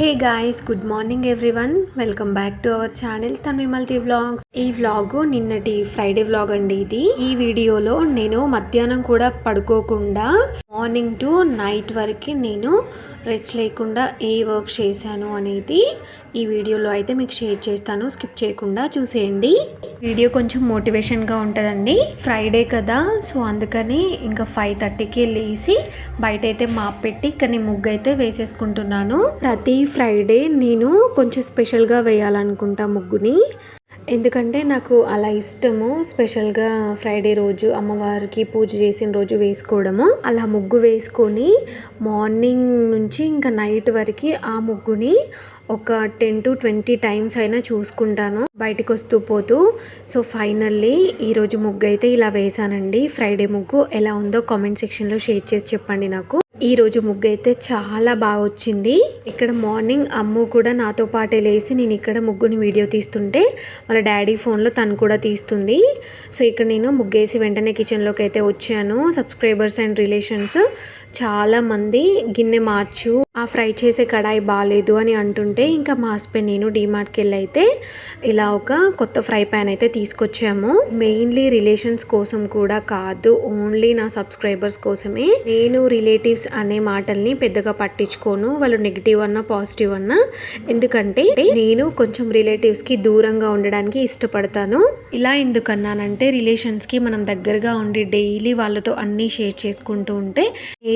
Hey guys good morning everyone. Welcome back to our channel Tanvi multi vlogs. ఈ vlog నిన్నటి Friday vlog అండి ఇది. ఈ వీడియోలో నేను మధ్యాహ్నం కూడా పడుకోకుండా మార్నింగ్ టు నైట్ వరకు నేను రెస్ట్ లేకుండా ఏ వర్క్ చేశాను అనేది ఈ వీడియోలో అయితే మీకు షేర్ చేస్తాను. స్కిప్ చేయకుండా చూసేయండి. వీడియో కొంచెం మోటివేషన్గా ఉంటుందండి. ఫ్రైడే కదా సో అందుకని ఇంకా ఫైవ్ థర్టీకి లేచి బయట అయితే మాప్ పెట్టి కానీ ముగ్గు అయితే వేసేసుకుంటున్నాను. ప్రతి ఫ్రైడే నేను కొంచెం స్పెషల్గా వేయాలనుకుంటా ముగ్గుని. ఎందుకంటే నాకు అలా ఇష్టము స్పెషల్గా ఫ్రైడే రోజు అమ్మవారికి పూజ చేసిన రోజు వేసుకోవడము. అలా ముగ్గు వేసుకొని మార్నింగ్ నుంచి ఇంకా నైట్ వరకు ఆ ముగ్గుని ఒక టెన్ టు ట్వంటీ టైమ్స్ అయినా చూసుకుంటాను. బయటకు వస్తూ పోతూ. సో ఫైనల్లీ ఈరోజు ముగ్గు అయితే ఇలా వేసానండి ఫ్రైడే ముగ్గు ఎలా ఉందో కామెంట్ సెక్షన్లో షేర్ చేసి చెప్పండి నాకు. ఈ రోజు ముగ్గు అయితే చాలా బాగా వచ్చింది. ఇక్కడ మార్నింగ్ అమ్ము కూడా నాతో పాటే లేసి నేను ఇక్కడ ముగ్గుని వీడియో తీస్తుంటే వాళ్ళ డాడీ ఫోన్లో తను కూడా తీస్తుంది. సో ఇక్కడ నేను ముగ్గేసి వెంటనే కిచెన్లోకి అయితే వచ్చాను. సబ్స్క్రైబర్స్ అండ్ రిలేషన్స్ చాలా మంది గిన్నె మార్చు ఆ ఫ్రై చేసే కడాయి బాగాలేదు అని అంటుంటే ఇంకా మా హస్బెండ్ నేను డీమార్ట్కి వెళ్ళి అయితే ఇలా ఒక కొత్త ఫ్రై ప్యాన్ అయితే తీసుకొచ్చాము. మెయిన్లీ రిలేషన్స్ కోసం కూడా కాదు ఓన్లీ నా సబ్స్క్రైబర్స్ కోసమే. నేను రిలేటివ్స్ అనే మాటల్ని పెద్దగా పట్టించుకోను వాళ్ళు నెగిటివ్ అన్నా పాజిటివ్ అన్నా. ఎందుకంటే నేను కొంచెం రిలేటివ్స్కి దూరంగా ఉండడానికి ఇష్టపడతాను. ఇలా ఎందుకన్నానంటే రిలేషన్స్కి మనం దగ్గరగా ఉండి డైలీ వాళ్ళతో అన్నీ షేర్ చేసుకుంటూ ఉంటే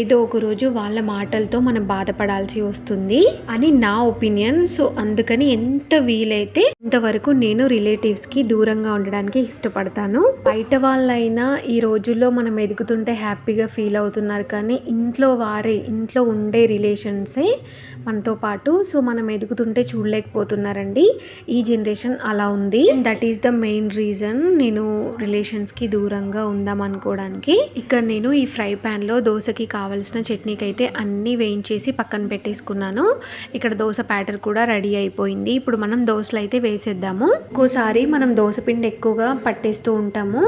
ఏదో ఒక రోజు వాళ్ళ మాటలతో మనం పడాల్సి వస్తుంది అని నా ఒపీనియన్. సో అందుకని ఎంత వీలైతే ఇంతవరకు నేను రిలేటివ్స్కి దూరంగా ఉండడానికి ఇష్టపడతాను. బయట వాళ్ళైనా ఈ రోజుల్లో మనం ఎదుగుతుంటే హ్యాపీగా ఫీల్ అవుతున్నారు కానీ ఇంట్లో వారే ఇంట్లో ఉండే రిలేషన్సే మనతో పాటు. సో మనం ఎదుగుతుంటే చూడలేకపోతున్నారండి. ఈ జనరేషన్ అలా ఉంది. That is the main reason నేను రిలేషన్స్కి దూరంగా ఉందాం అనుకోవడానికి ఇక్కడ నేను ఈ ఫ్రై ప్యాన్లో దోశకి కావాల్సిన చట్నీకి అయితే అన్నీ వేయించేసి పక్కన పెట్టేసుకున్నాను. ఇక్కడ దోశ ప్యాటర్ కూడా రెడీ అయిపోయింది. ఇప్పుడు మనం దోశలు అయితే వేసేద్దాము. ఒక్కోసారి మనం దోశ పిండి ఎక్కువగా పట్టేస్తూ ఉంటాము.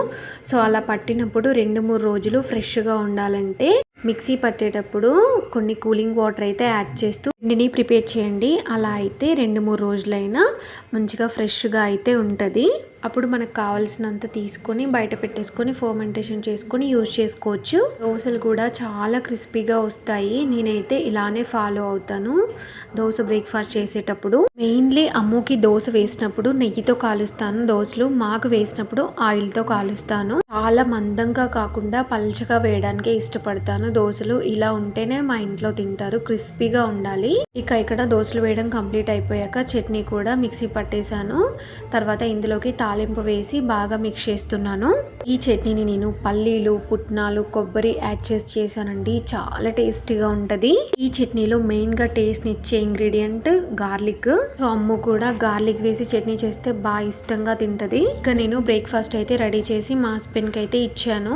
సో అలా పట్టినప్పుడు రెండు మూడు రోజులు ఫ్రెష్గా ఉండాలంటే మిక్సీ పట్టేటప్పుడు కొన్ని కూలింగ్ వాటర్ అయితే యాడ్ చేస్తూ పిండిని ప్రిపేర్ చేయండి. అలా అయితే రెండు మూడు రోజులైనా మంచిగా ఫ్రెష్గా అయితే ఉంటుంది. అప్పుడు మనకు కావాల్సినంత తీసుకొని బయట పెట్టేసుకొని ఫర్మెంటేషన్ చేసుకొని యూజ్ చేసుకోవచ్చు. దోశలు కూడా చాలా క్రిస్పీగా వస్తాయి. నేనైతే ఇలానే ఫాలో అవుతాను. దోశ బ్రేక్ఫాస్ట్ చేసేటప్పుడు. మెయిన్లీ అమ్మకి దోశ వేసినప్పుడు నెయ్యితో కాలుస్తాను. దోశలు మాకు వేసినప్పుడు ఆయిల్తో కాలుస్తాను. చాలా మందంగా కాకుండా పల్చగా వేయడానికే ఇష్టపడతాను. దోశలు ఇలా ఉంటేనే మా ఇంట్లో తింటారు. క్రిస్పీగా ఉండాలి. ఇక ఇక్కడ దోశలు వేయడం కంప్లీట్ అయిపోయాక చట్నీ కూడా మిక్సీ పట్టేశాను. తర్వాత ఇందులోకి తాలింపు వేసి బాగా మిక్స్ చేస్తున్నాను. ఈ చట్నీని నేను పల్లీలు పుట్నాలు కొబ్బరి యాడ్ చేసి చేశానండి. చాలా టేస్టీగా ఉంటుంది. ఈ చట్నీలో మెయిన్గా టేస్ట్ ఇచ్చే ఇంగ్రీడియంట్ గార్లిక్. సో అమ్ము కూడా గార్లిక్ వేసి చట్నీ చేస్తే బాగా ఇష్టంగా తింటది. ఇక నేను బ్రేక్ఫాస్ట్ అయితే రెడీ చేసి మా హస్బెండ్కి అయితే ఇచ్చాను.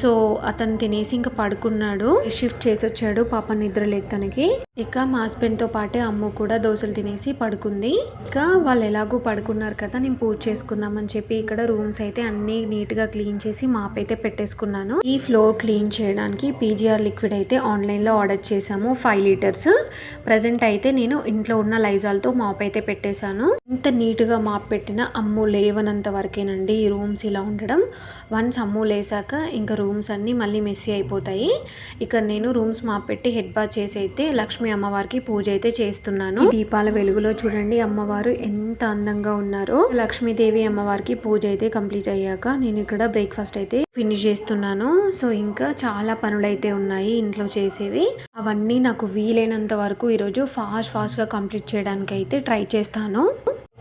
సో అతను తినేసి ఇంకా పడుకున్నాడు. షిఫ్ట్ చేసి వచ్చాడు పాప నిద్ర లేదు తనకి ఇక మా హస్బెండ్తో పాటే అమ్ము కూడా దోశలు తినేసి పడుకుంది. ఇక వాళ్ళు ఎలాగో పడుకున్నారు కదా నేను పూజ చేసుకుందామని చెప్పి ఇక్కడ రూమ్స్ అయితే అన్ని నీట్గా క్లీన్ చేసి మాప్ అయితే పెట్టేసుకున్నాను. ఈ ఫ్లోర్ క్లీన్ చేయడానికి పీజీఆర్ లిక్విడ్ అయితే ఆన్లైన్లో ఆర్డర్ చేశాము ఫైవ్ లీటర్స్. ప్రజెంట్ అయితే నేను ఇంట్లో ఉన్న లైజాల్తో మాప్ అయితే పెట్టేశాను. ఇంత నీట్గా మాప్ పెట్టిన అమ్ము లేవనంత వరకేనండి ఈ రూమ్స్ ఇలా ఉండడం. వన్స్ అమ్ము లేసాక ఇంకా రూమ్స్ అన్నీ మళ్ళీ మెస్సీ అయిపోతాయి. ఇక్కడ నేను రూమ్స్ మాప్ పెట్టి హెడ్ బాత్ చేసి అయితే లక్ష్మీ అమ్మవారికి పూజ అయితే చేస్తున్నాను. దీపాల వెలుగులో చూడండి అమ్మవారు ఎంత అందంగా ఉన్నారో. లక్ష్మీదేవి అమ్మవారికి పూజ అయితే కంప్లీట్ అయ్యాక నేను ఇక్కడ బ్రేక్ఫాస్ట్ అయితే ఫినిష్ చేస్తున్నాను. సో ఇంకా చాలా పనులైతే ఉన్నాయి ఇంట్లో చేసేవి. అవన్నీ నాకు వీలైనంత వరకు ఈరోజు ఫాస్ట్ ఫాస్ట్గా కంప్లీట్ చేయడానికి అయితే ట్రై చేస్తాను.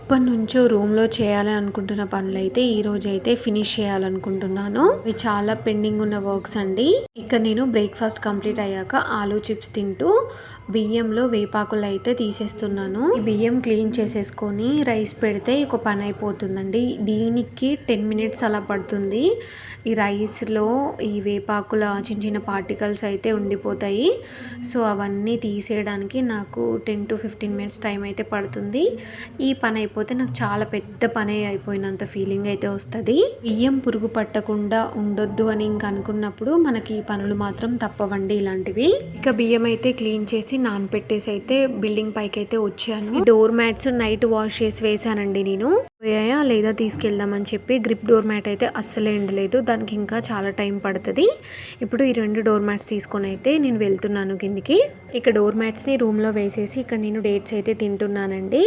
ఎప్పటి నుంచో రూమ్లో చేయాలని అనుకుంటున్న పనులు అయితే ఈ రోజు అయితే ఫినిష్ చేయాలనుకుంటున్నాను. ఇవి చాలా పెండింగ్ ఉన్న వర్క్స్ అండి. ఇక్కడ నేను బ్రేక్ఫాస్ట్ కంప్లీట్ అయ్యాక ఆలూ చిప్స్ తింటూ బియ్యంలో వేపాకులు అయితే తీసేస్తున్నాను. ఈ బియ్యం క్లీన్ చేసేసుకొని రైస్ పెడితే ఒక పని అయిపోతుందండి. దీనికి టెన్ మినిట్స్ అలా పడుతుంది. ఈ రైస్లో ఈ వేపాకుల చిన్న చిన్న పార్టికల్స్ అయితే ఉండిపోతాయి. సో అవన్నీ తీసేయడానికి నాకు ten to fifteen minutes time అయితే పడుతుంది. ఈ పని అయిపోతే నాకు చాలా పెద్ద పని అయిపోయినంత ఫీలింగ్ అయితే వస్తుంది. బియ్యం పురుగు పట్టకుండా ఉండొద్దు అని ఇంక అనుకున్నప్పుడు మనకి ఈ పనులు మాత్రం తప్పవండి ఇలాంటివి. ఇక బియ్యం అయితే క్లీన్ చేసి నానపెట్టేసి అయితే బిల్డింగ్ పైకి అయితే వచ్చాను. డోర్ మ్యాట్స్ నైట్ వాష్ చేసి వేసానండి నేను. పోయాయా లేదా తీసుకెళ్దామని చెప్పి గ్రిప్ డోర్ మ్యాట్ అయితే అస్సలు ఎండలేదు. దానికి ఇంకా చాలా టైం పడుతుంది. ఇప్పుడు ఈ రెండు డోర్ మ్యాట్స్ తీసుకొని అయితే నేను వెళ్తున్నాను కిందికి. ఇక డోర్ మ్యాట్స్ని రూమ్లో వేసేసి ఇక్కడ నేను డేట్స్ అయితే తింటున్నానండి.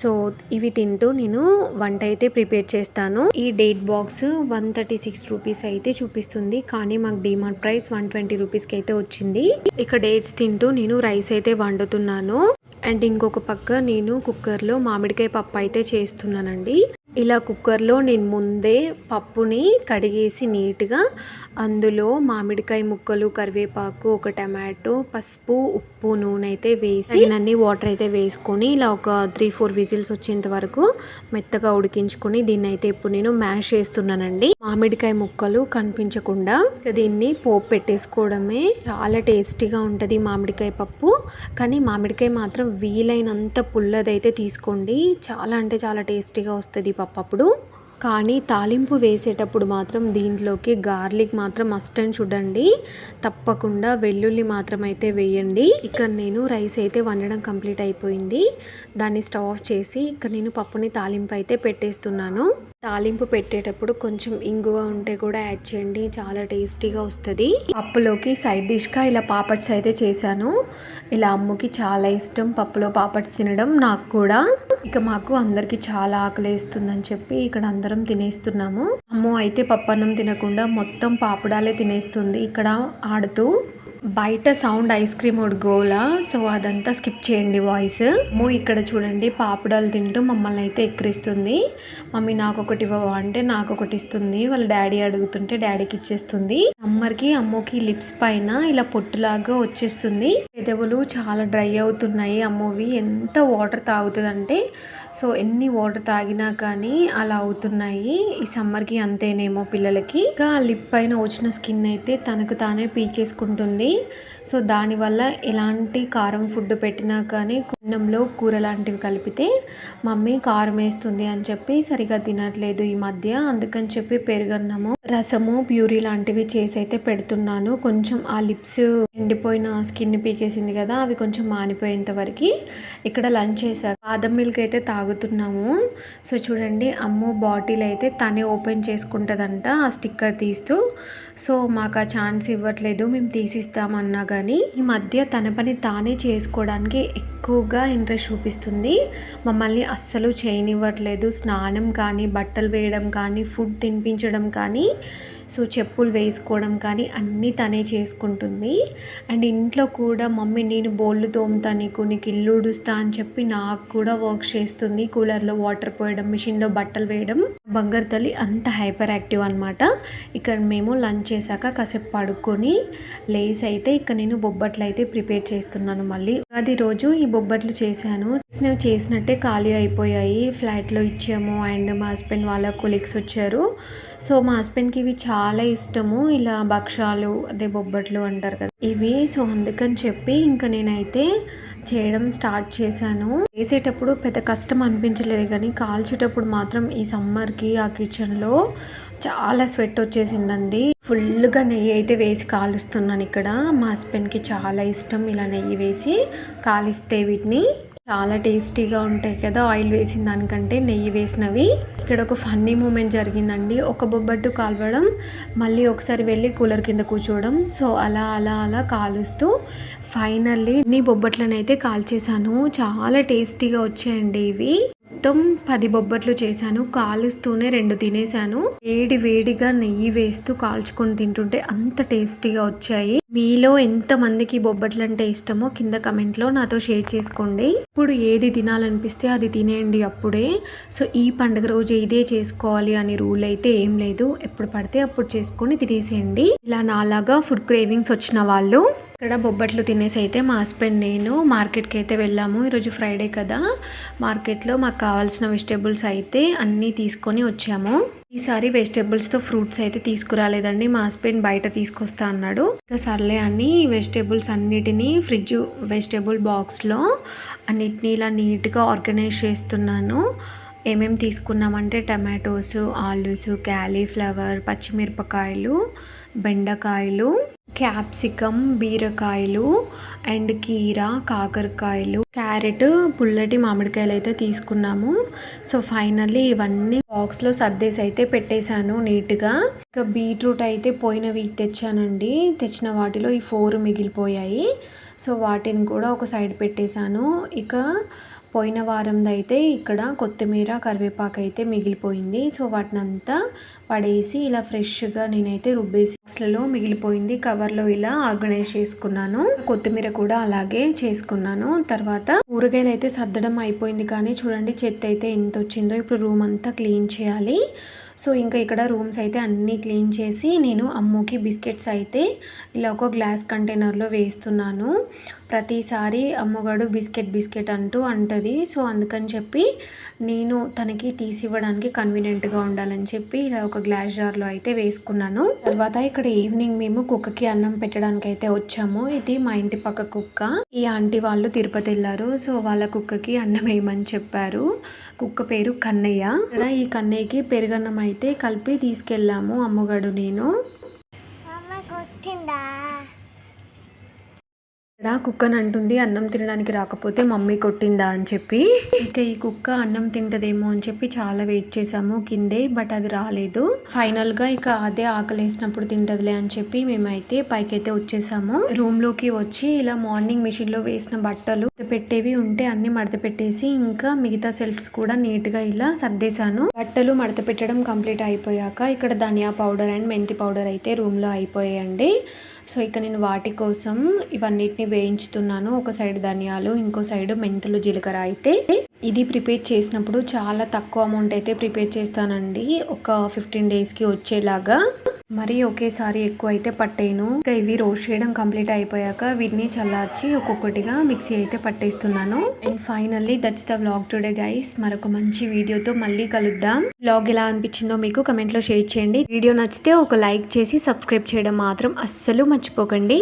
సో ఇవి తింటూ నేను వంట అయితే ప్రిపేర్ చేస్తాను. ఈ date box one thirty six rupees అయితే చూపిస్తుంది. కానీ మాకు డిమార్ట్ ప్రైస్ వన్ ట్వంటీ రూపీస్కి అయితే వచ్చింది. ఇక డేట్స్ తింటూ నేను రైస్ అయితే వండుతున్నాను. అండ్ ఇంకొక పక్క నేను కుక్కర్లో మామిడికాయ పప్పు అయితే చేస్తున్నానండి. ఇలా కుక్కర్లో నేను ముందే పప్పుని కడిగేసి నీట్గా అందులో మామిడికాయ ముక్కలు కరివేపాకు ఒక టమాటో పసుపు ఉప్పు నూనె అయితే వేసి అన్ని వాటర్ అయితే వేసుకొని ఇలా ఒక త్రీ ఫోర్ విజిల్స్ వచ్చేంత వరకు మెత్తగా ఉడికించుకొని దీన్ని అయితే ఇప్పుడు నేను మ్యాష్ చేస్తున్నానండి. మామిడికాయ ముక్కలు కనిపించకుండా దీన్ని పోపు పెట్టేసుకోవడమే చాలా టేస్టీగా ఉంటుంది మామిడికాయ పప్పు. కానీ మామిడికాయ మాత్రం వీలైనంత పుల్లదైతే తీసుకోండి. చాలా అంటే చాలా టేస్టీగా వస్తుంది పప్పు అప్పుడు కానీ తాలింపు వేసేటప్పుడు మాత్రం దీంట్లోకి గార్లిక్ మాత్రం మస్ట్ అండ్ చూడండి తప్పకుండా వెల్లుల్లి మాత్రం అయితే వేయండి. ఇక్కడ నేను రైస్ అయితే వండడం కంప్లీట్ అయిపోయింది. దాన్ని స్టవ్ ఆఫ్ చేసి ఇక్కడ నేను పప్పుని తాలింపు అయితే పెట్టేస్తున్నాను. తాలింపు పెట్టేటప్పుడు కొంచెం ఇంగువ ఉంటే కూడా యాడ్ చేయండి. చాలా టేస్టీగా వస్తుంది. పప్పులోకి సైడ్ డిష్గా ఇలా పాపడ్స్ అయితే చేశాను. ఇలా అమ్ముకి చాలా ఇష్టం పప్పులో పాపడ్స్ తినడం నాకు కూడా. ఇక మాకు అందరికి చాలా ఆకలేస్తుందని చెప్పి ఇక్కడ అందరం తినేస్తున్నాము. అమ్మ అయితే పప్పన్నం తినకుండా మొత్తం పాపడాలే తినేస్తుంది ఇక్కడ ఆడుతూ. బయట సౌండ్ ఐస్ క్రీమ్ గోలా సో అదంతా స్కిప్ చేయండి వాయిస్. మూ ఇక్కడ చూడండి పాపడాలు తింటూ మమ్మల్ని అయితే ఎక్కిరిస్తుంది. మమ్మీ నాకు ఒకటి ఇవ్వవా అంటే నాకు ఒకటి ఇస్తుంది. వాళ్ళ డాడీ అడుగుతుంటే డాడీకి ఇచ్చేస్తుంది. అమ్మకి అమ్మకి లిప్స్ పైన ఇలా పొట్టులాగా వచ్చేస్తుంది. పెదవులు చాలా డ్రై అవుతున్నాయి అమ్మవి. ఎంత వాటర్ తాగుతుందంటే సో ఎన్ని వాటర్ తాగినా కానీ అలా అవుతున్నాయి. ఈ సమ్మర్కి అంతేనేమో పిల్లలకి. ఇంకా లిప్ పైన వచ్చిన స్కిన్ అయితే తనకు తానే పీకేసుకుంటుంది. సో దానివల్ల ఎలాంటి కారం ఫుడ్ పెట్టినా కానీ కున్నంలో కూర లాంటివి కలిపితే మమ్మీ కారం వేస్తుంది అని చెప్పి సరిగా తినట్లేదు ఈ మధ్య. అందుకని చెప్పి పెరుగన్నము రసము ప్యూరీ లాంటివి చేసి అయితే పెడుతున్నాను. కొంచెం ఆ లిప్స్ ఎండిపోయిన స్కిన్ పీకేసింది కదా అవి కొంచెం మానిపోయేంత వరకు ఇక్కడ లంచ్ చేశాక బాదం మిల్క్ అయితే తాగుతున్నాము. సో చూడండి అమ్ము బాటిల్ అయితే తనే ఓపెన్ చేసుకుంటుందంట ఆ స్టిక్కర్ తీస్తూ. సో మాకు ఆ ఛాన్స్ ఇవ్వట్లేదు మేము తీసిస్తామన్నా కానీ ఈ మధ్య తన పని తానే చేసుకోవడానికి ఎక్కువగా ఇంట్రెస్ట్ చూపిస్తుంది. మమ్మల్ని అస్సలు చేయనివ్వట్లేదు. స్నానం కానీ బట్టలు వేయడం కానీ ఫుడ్ తినిపించడం కానీ సో చెప్పులు వేసుకోవడం కానీ అన్నీ తనే చేసుకుంటుంది. అండ్ ఇంట్లో కూడా మమ్మీ నేను బోళ్ళు తోముతా నీకు నీకు ఇల్లు ఉడుస్తా అని చెప్పి నాకు కూడా వర్క్ చేస్తుంది. కూలర్లో వాటర్ పోయడం మిషన్లో బట్టలు వేయడం. బంగారు తల్లి అంత హైపర్ యాక్టివ్ అనమాట ఇక్కడ మేము లంచ్ చేశాక కాసేపు పడుకొని లేస్ అయితే ఇక్కడ నేను బొబ్బట్లు అయితే ప్రిపేర్ చేస్తున్నాను మళ్ళీ. అది రోజు ఈ బొబ్బట్లు చేశాను. నేను చేసినట్టే ఖాళీ అయిపోయాయి. ఫ్లాట్లో ఇచ్చాము. అండ్ మా హస్బెండ్ వాళ్ళ కొలీగ్స్ వచ్చారు. సో మా హస్బెండ్కి ఇవి చాలా ఇష్టము. ఇలా భక్షాలు అదే బొబ్బట్లు అంటారు కదా. ఇవి సో అందుకని చెప్పి ఇంకా నేనైతే చేయడం స్టార్ట్ చేశాను. వేసేటప్పుడు పెద్ద కష్టం అనిపించలేదు కానీ కాల్చేటప్పుడు మాత్రం ఈ సమ్మర్కి ఆ కిచెన్లో చాలా స్వెట్ వచ్చేసిందండి. ఫుల్గా నెయ్యి అయితే వేసి కాలుస్తున్నాను ఇక్కడ. మా హస్బెండ్కి చాలా ఇష్టం ఇలా నెయ్యి వేసి కాలిస్తే వీటిని. చాలా టేస్టీగా ఉంటాయి కదా ఆయిల్ వేసిన దానికంటే నెయ్యి వేసినవి. ఇక్కడ ఒక ఫన్నీ మూమెంట్ జరిగిందండి. ఒక బొబ్బట్టు కాలవడం మళ్ళీ ఒకసారి వెళ్ళి కూలర్ కింద కూర్చోవడం. సో అలా అలా అలా కాలుస్తూ ఫైనల్లీ నీ బొబ్బట్లను అయితే కాల్చేశాను. చాలా టేస్టీగా వచ్చాయండి ఇవి. మొత్తం పది బొబ్బట్లు చేశాను. కాలుస్తూనే రెండు తినేసాను వేడి వేడిగా నెయ్యి వేస్తూ కాల్చుకొని తింటుంటే అంత టేస్టీగా వచ్చాయి. మీలో ఎంత మందికి బొబ్బట్లు అంటే ఇష్టమో కింద కమెంట్లో నాతో షేర్ చేసుకోండి. ఇప్పుడు ఏది తినాలనిపిస్తే అది తినేయండి అప్పుడే. సో ఈ పండుగ రోజు ఇదే చేసుకోవాలి అనే రూల్ అయితే ఏం లేదు. ఎప్పుడు పడితే అప్పుడు చేసుకొని తినేసేయండి. ఇలా నాలాగా ఫుడ్ క్రేవింగ్స్ వచ్చిన వాళ్ళు ఇక్కడ బొబ్బట్లు తినేసి అయితే మా హస్బెండ్ నేను మార్కెట్కి అయితే వెళ్ళాము. ఈరోజు ఫ్రైడే కదా. మార్కెట్లో మాకు కావాల్సిన వెజిటేబుల్స్ అయితే అన్నీ తీసుకొని వచ్చాము. ఈసారి వెజిటేబుల్స్తో ఫ్రూట్స్ అయితే తీసుకురాలేదండి. మా హస్బెండ్ బయట తీసుకొస్తా అన్నాడు. ఇంకా సర్లే అని వెజిటేబుల్స్ అన్నిటినీ ఫ్రిడ్జ్ వెజిటేబుల్ బాక్స్లో అన్నిటినీ ఇలా నీట్గా ఆర్గనైజ్ చేస్తున్నాను. ఏమేమి తీసుకున్నామంటే టమాటోస్ ఆలూస్ క్యాలీఫ్లవర్ పచ్చిమిరపకాయలు బెండకాయలు క్యాప్సికమ్ బీరకాయలు అండ్ కీర కాకరకాయలు క్యారెట్ పుల్లటి మామిడికాయలు అయితే తీసుకున్నాము. సో ఫైనల్లీ ఇవన్నీ బాక్స్లో సర్దేసి అయితే పెట్టేశాను నీట్గా. ఇంకా బీట్రూట్ అయితే పోయిన వీక్ తెచ్చానండి. తెచ్చిన వాటిలో ఈ ఫోర్ మిగిలిపోయాయి. సో వాటిని కూడా ఒక సైడ్ పెట్టేశాను. ఇక పోయిన వారందైతే అయితే ఇక్కడ కొత్తిమీర కరివేపాకు అయితే మిగిలిపోయింది. సో వాటిని అంతా పడేసి ఇలా ఫ్రెష్గా నేనైతే రుబ్బేసిలో మిగిలిపోయింది. కవర్లో ఇలా ఆర్గనైజ్ చేసుకున్నాను. కొత్తిమీర కూడా అలాగే చేసుకున్నాను. తర్వాత ఊరగాయలు అయితే సర్దడం అయిపోయింది కానీ చూడండి చెత్త అయితే ఎంత వచ్చిందో ఇప్పుడు రూమ్ అంతా క్లీన్ చేయాలి. సో ఇంకా ఇక్కడ రూమ్స్ అయితే అన్నీ క్లీన్ చేసి నేను అమ్ముకి బిస్కెట్స్ అయితే ఇలా ఒక గ్లాస్ కంటైనర్లో వేస్తున్నాను. ప్రతిసారి అమ్మగాడు బిస్కెట్ బిస్కెట్ అంటూ అంటుంది. సో అందుకని చెప్పి నేను తనకి తీసి ఇవ్వడానికి కన్వీనియంట్గా ఉండాలని చెప్పి ఇలా ఒక గ్లాస్ జార్లో అయితే వేసుకున్నాను. తర్వాత ఇక్కడ ఈవినింగ్ మేము కుక్కకి అన్నం పెట్టడానికి అయితే వచ్చాము. ఇది మా ఇంటి పక్క కుక్క. ఈ ఆంటీ వాళ్ళు తిరుపతి వెళ్ళారు. సో వాళ్ళ కుక్కకి అన్నం వేయమని చెప్పారు. కుక్క పేరు కన్నయ్య. ఇక్కడ ఈ కన్నయ్యకి పెరుగన్నం అయితే కలిపి తీసుకెళ్ళాము అమ్మగడు నేను. ఇక్కడ కుక్కని అంటుంది అన్నం తినడానికి రాకపోతే మమ్మీ కొట్టిందా అని చెప్పి. ఇక ఈ కుక్క అన్నం తింటదేమో అని చెప్పి చాలా వెయిట్ చేసాము కిందే బట్ అది రాలేదు. ఫైనల్గా ఇక అదే ఆకలేసినప్పుడు తింటదిలే అని చెప్పి మేమైతే పైకైతే వచ్చేసాము. రూమ్లోకి వచ్చి ఇలా మార్నింగ్ మిషన్లో వేసిన బట్టలు పెట్టేవి ఉంటే అన్ని మడత పెట్టేసి ఇంకా మిగతా సెల్ఫ్స్ కూడా నీట్గా ఇలా సర్దేశాను. బట్టలు మడత పెట్టడం కంప్లీట్ అయిపోయాక ఇక్కడ ధనియా పౌడర్ అండ్ మెంతి పౌడర్ అయితే రూమ్లో అయిపోయాయండి. సో ఇక నేను వాటి కోసం ఇవన్నిటిని వేయించుతున్నాను. ఒక సైడ్ ధనియాలు ఇంకో సైడ్ మెంతులు జీలకర్ర అయితే ఇది ప్రిపేర్ చేసినప్పుడు చాలా తక్కువ అమౌంట్ అయితే ప్రిపేర్ చేస్తానండి. ఒక ఫిఫ్టీన్ డేస్కి వచ్చేలాగా. మరి ఒకేసారి ఎక్కువ అయితే పట్టేను ఇంకా ఇవి రోస్ట్ చేయడం కంప్లీట్ అయిపోయాక వీటిని చల్లార్చి ఒక్కొక్కటిగా మిక్సీ అయితే పట్టేస్తున్నాను. And finally that's the vlog today guys. మరొక మంచి వీడియోతో మళ్ళీ కలుద్దాం. వ్లాగ్ ఎలా అనిపించిందో మీకు కమెంట్లో షేర్ చేయండి. వీడియో నచ్చితే ఒక లైక్ చేసి సబ్స్క్రైబ్ చేయడం మాత్రం అస్సలు మర్చిపోకండి.